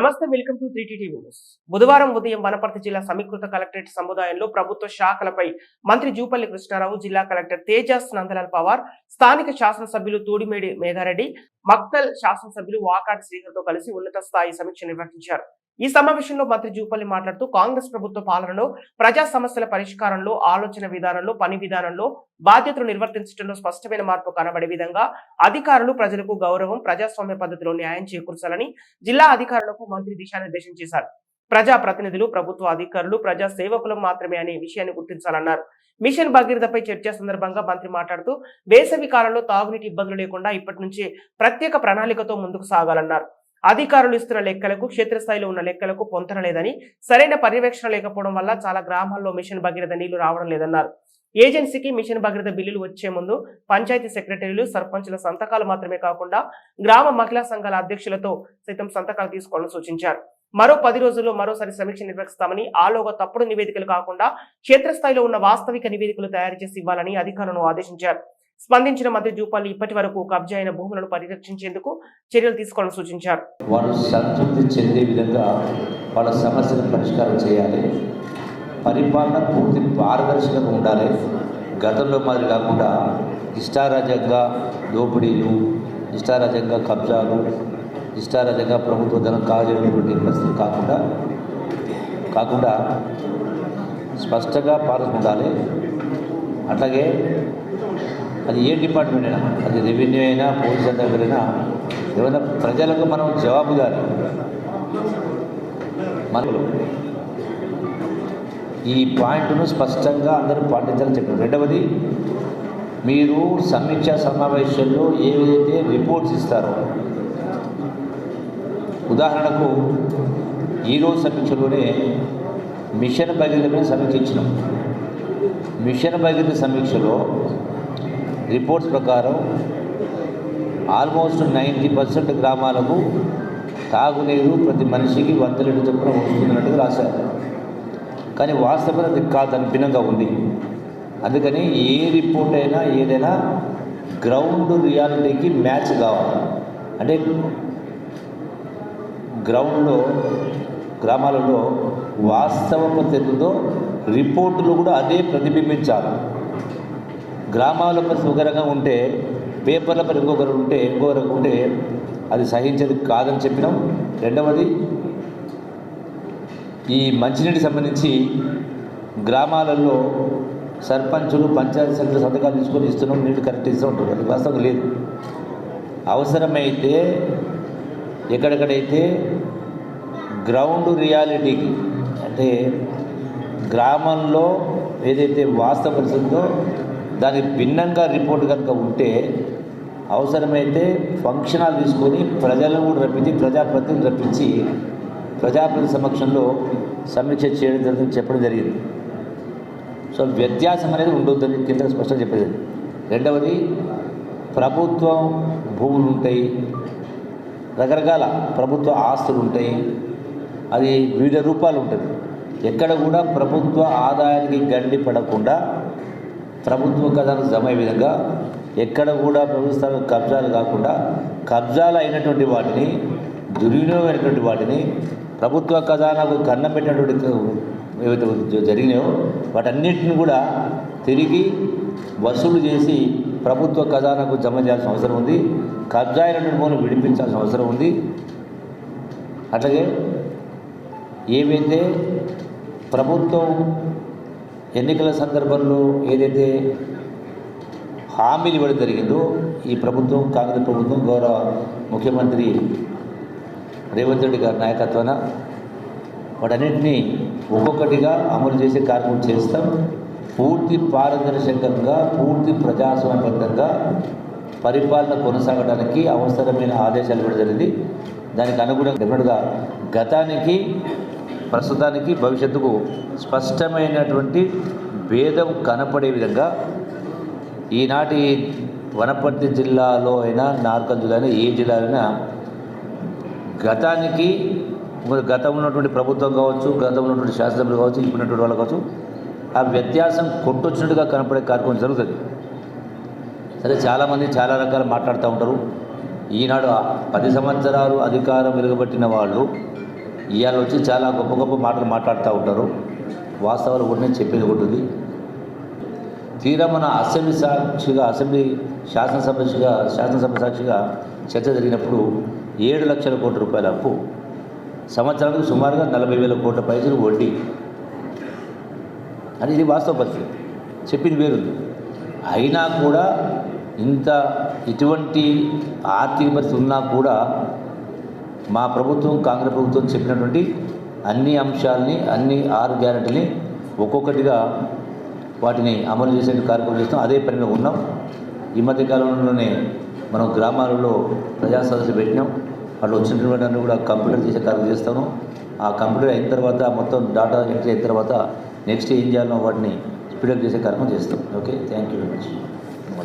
నమస్తే welcome to three TV news. బుధవారం ఉదయం వనపర్తి జిల్లా సమీకృత కలెక్టరేట్ సముదాయంలో ప్రభుత్వ శాఖలపై మంత్రి జూపల్లి కృష్ణారావు జిల్లా కలెక్టర్ తేజస్ నందలాల్ పవార్ స్థానిక శాసనసభ్యులు తూడిమేడి మేఘారెడ్డి మక్తల్ శాసనసభ్యులు వాకాటి శ్రీహర్తో కలిసి ఉన్నత స్థాయి సమీక్ష నిర్వహించారు. ఈ సమావేశంలో మంత్రి జూపల్లి మాట్లాడుతూ కాంగ్రెస్ ప్రభుత్వ పాలనలో ప్రజా సమస్యల పరిష్కారంలో ఆలోచన విధానంలో పని విధానంలో బాధ్యతలు నిర్వర్తించడంలో స్పష్టమైన మార్పు కనబడే విధంగా అధికారులు ప్రజలకు గౌరవం ప్రజాస్వామ్య పద్ధతిలో న్యాయం చేకూర్చాలని జిల్లా అధికారులకు మంత్రి దిశానిర్దేశం చేశారు. ప్రజా ప్రతినిధులు ప్రభుత్వ అధికారులు ప్రజా సేవకులు మాత్రమే అనే విషయాన్ని గుర్తించాలన్నారు. మిషన్ భగీరథపై చర్చ సందర్భంగా మంత్రి మాట్లాడుతూ వేసవి కాలంలో తాగునీటి ఇబ్బందులు లేకుండా ఇప్పటి నుంచే ప్రత్యేక ప్రణాళికతో ముందుకు సాగాలన్నారు. అధికారులు ఇస్తున్న లెక్కలకు క్షేత్రస్థాయిలో ఉన్న లెక్కలకు పొంతన లేదని సరైన పర్యవేక్షణ లేకపోవడం వల్ల చాలా గ్రామాల్లో మిషన్ భగీరథ నీళ్ళు రావడం లేదన్నారు. ఏజెన్సీకి మిషన్ భగీరథ బిల్లులు వచ్చే ముందు పంచాయతీ సెక్రటరీలు సర్పంచుల సంతకాలు మాత్రమే కాకుండా గ్రామ మహిళా సంఘాల అధ్యక్షులతో సైతం సంతకాలు తీసుకోవాలని సూచించారు. మరో పది రోజుల్లో మరోసారి సమీక్ష నిర్వహిస్తామని ఆలోగా తప్పుడు నివేదికలు కాకుండా క్షేత్రస్థాయిలో ఉన్న వాస్తవిక నివేదికలు తయారు చేసి ఇవ్వాలని అధికారులను ఆదేశించారు. స్పందించిన మంత్రి జూపల్లి ఇప్పటి వరకు కబ్జా అయిన భూములను పరిరక్షించేందుకు చర్యలు తీసుకోవాలని సూచించారు. వారు సంతృప్తి చెందే విధంగా వాళ్ళ సమస్యను పరిష్కారం చేయాలి. పరిపాలన పూర్తి పారదర్శకంగా ఉండాలి. గతంలో మాదిరి కాకుండా ఇష్టారాజ్యంగా దోపిడీలు ఇష్టారాజ్యంగా కబ్జాలు ఇష్టారాజ్యంగా ప్రభుత్వ ధనం కాజేటువంటి పరిస్థితులు కాకుండా కాకుండా స్పష్టంగా పాలన ఉండాలి. అట్లాగే అది ఏ డిపార్ట్మెంట్ అయినా అది రెవెన్యూ అయినా పోలీస్ దగ్గరైనా ఏమైనా ప్రజలకు మనం జవాబుదారి. మనలో ఈ పాయింట్ను స్పష్టంగా అందరూ పాటించాలని చెప్పారు. రెండవది మీరు సమీక్షా సమావేశంలో ఏవైతే రిపోర్ట్స్ ఇస్తారో ఉదాహరణకు ఈరోజు సమీక్షలోనే మిషన్ భగీరథ ఇచ్చినాం మిషన్ భగీరథ సమీక్షలో రిపోర్ట్స్ ప్రకారం ఆల్మోస్ట్ నైంటీ పర్సెంట్ గ్రామాలకు తాగునీరు ప్రతి మనిషికి వంద లీటర్ చొప్పున వస్తుందన్నట్టుగా రాశారు. కానీ వాస్తవం అది కాదని భిన్నంగా ఉంది. అందుకని ఏ రిపోర్ట్ అయినా ఏదైనా గ్రౌండ్ రియాలిటీకి మ్యాచ్ కావాలి. అంటే గ్రౌండ్లో గ్రామాలలో వాస్తవ పద్ధతిలో రిపోర్టులు కూడా అదే ప్రతిబింబించాలి. గ్రామాల పరిస్థితి ఒక రకంగా ఉంటే పేపర్ల పరి ఇంకొకరు ఉంటే ఇంకొక రకం ఉంటే అది సహించేది కాదని చెప్పినాం. రెండవది ఈ మంచినీటికి సంబంధించి గ్రామాలలో సర్పంచులు పంచాయతీ సెక్రటరీ సంతకాలు తీసుకొని ఇస్తున్నాం నీళ్ళు కరెక్ట్ ఇస్తూ ఉంటారు అది వాస్తవం లేదు. అవసరమైతే ఎక్కడెక్కడైతే గ్రౌండ్ రియాలిటీకి అంటే గ్రామంలో ఏదైతే వాస్తవ పరిస్థితుందో దానికి భిన్నంగా రిపోర్ట్ కనుక ఉంటే అవసరమైతే ఫంక్షనాలు తీసుకొని ప్రజలను కూడా రప్పించి ప్రజాప్రతినిధులు రప్పించి ప్రజాప్రతి సమక్షంలో సమీక్ష చేయడం జరుగుతుంది చెప్పడం జరిగింది. సో వ్యత్యాసం అనేది ఉండొద్దని కింద స్పష్టంగా చెప్పేది. రెండవది ప్రభుత్వం భూములు ఉంటాయి రకరకాల ప్రభుత్వ ఆస్తులు ఉంటాయి అది వివిధ రూపాలు ఉంటుంది. ఎక్కడ కూడా ప్రభుత్వ ఆదాయానికి గండి పడకుండా ప్రభుత్వ ఖజాను జమ అయ్యే విధంగా ఎక్కడ కూడా ప్రభుత్వ కబ్జాలు కాకుండా కబ్జాలు అయినటువంటి వాటిని దుర్వినియోగమైనటువంటి వాటిని ప్రభుత్వ ఖజానాకు కన్నం పెట్టినటువంటి ఏవైతే జరిగినాయో వాటన్నిటిని కూడా తిరిగి వసూలు చేసి ప్రభుత్వ ఖజానాకు జమ చేయాల్సిన అవసరం ఉంది. కబ్జా అయినటువంటి భూములు విడిపించాల్సిన అవసరం ఉంది. అట్లాగే ఏవైతే ప్రభుత్వం ఎన్నికల సందర్భంలో ఏదైతే హామీలు ఇవ్వడం జరిగిందో ఈ ప్రభుత్వం కాంగ్రెస్ ప్రభుత్వం గౌరవ ముఖ్యమంత్రి రేవంత్ రెడ్డి గారి నాయకత్వాన వాటన్నింటినీ ఒక్కొక్కటిగా అమలు చేసే కార్యక్రమం చేస్తాం. పూర్తి పారదర్శకంగా పూర్తి ప్రజాస్వామ్యబద్ధంగా పరిపాలన కొనసాగడానికి అవసరమైన ఆదేశాలు ఇవ్వడం జరిగింది. దానికి అనుగుణంగా డెఫినెట్గా గతానికి ప్రస్తుతానికి భవిష్యత్తుకు స్పష్టమైనటువంటి భేదం కనపడే విధంగా ఈనాటి వనపర్తి జిల్లాలో అయినా నార్కల్ జిల్లా ఏ జిల్లాలైనా అయినా గతానికి మరి గతంలో ఉన్నటువంటి ప్రభుత్వం కావచ్చు గతంలో ఉన్నటువంటి శాసనసభ్యులు కావచ్చు ఇప్పుడున్నటువంటి వాళ్ళు కావచ్చు ఆ వ్యత్యాసం కొట్టొచ్చినట్టుగా కనపడే కార్యక్రమం జరుగుతుంది. సరే చాలామంది చాలా రకాలు మాట్లాడుతూ ఉంటారు. ఈనాడు పది సంవత్సరాలు అధికారం వెలుగబట్టిన వాళ్ళు ఇవాళ వచ్చి చాలా గొప్ప గొప్ప మాటలు మాట్లాడుతూ ఉంటారు. వాస్తవాలు ఒకటి చెప్పేది ఒకటి ఉంది. తీరా మన అసెంబ్లీ సాక్షిగా అసెంబ్లీ శాసనసభ శాసనసభ సాక్షిగా చర్చ జరిగినప్పుడు ఏడు లక్షల కోట్ల రూపాయల అప్పు సంవత్సరానికి సుమారుగా నలభై వేల కోట్ల పైసలు వడ్డీ. అని ఇది వాస్తవ పరిస్థితి. చెప్పింది వేరుంది. అయినా కూడా ఇంత ఇటువంటి ఆర్థిక పరిస్థితి ఉన్నా కూడా మా ప్రభుత్వం కాంగ్రెస్ ప్రభుత్వం చెప్పినటువంటి అన్ని అంశాలని అన్ని ఆరు గ్యారెంటీని ఒక్కొక్కటిగా వాటిని అమలు చేసే కార్యక్రమం చేస్తాం అదే పనిలో ఉన్నాం. ఈ మధ్య కాలంలోనే మనం గ్రామాలలో ప్రజా సదస్సు పెట్టినాం. వాళ్ళు వచ్చినటువంటి అన్ని కూడా కంప్యూటర్ చేసే కార్యక్రమం చేస్తాను. ఆ కంప్యూటర్ అయిన తర్వాత మొత్తం డాటా ఎంట్రీ అయిన తర్వాత నెక్స్ట్ ఏం చేయాలో వాటిని స్పీడప్ చేసే కార్యక్రమం చేస్తాం. Okay? Thank you very much.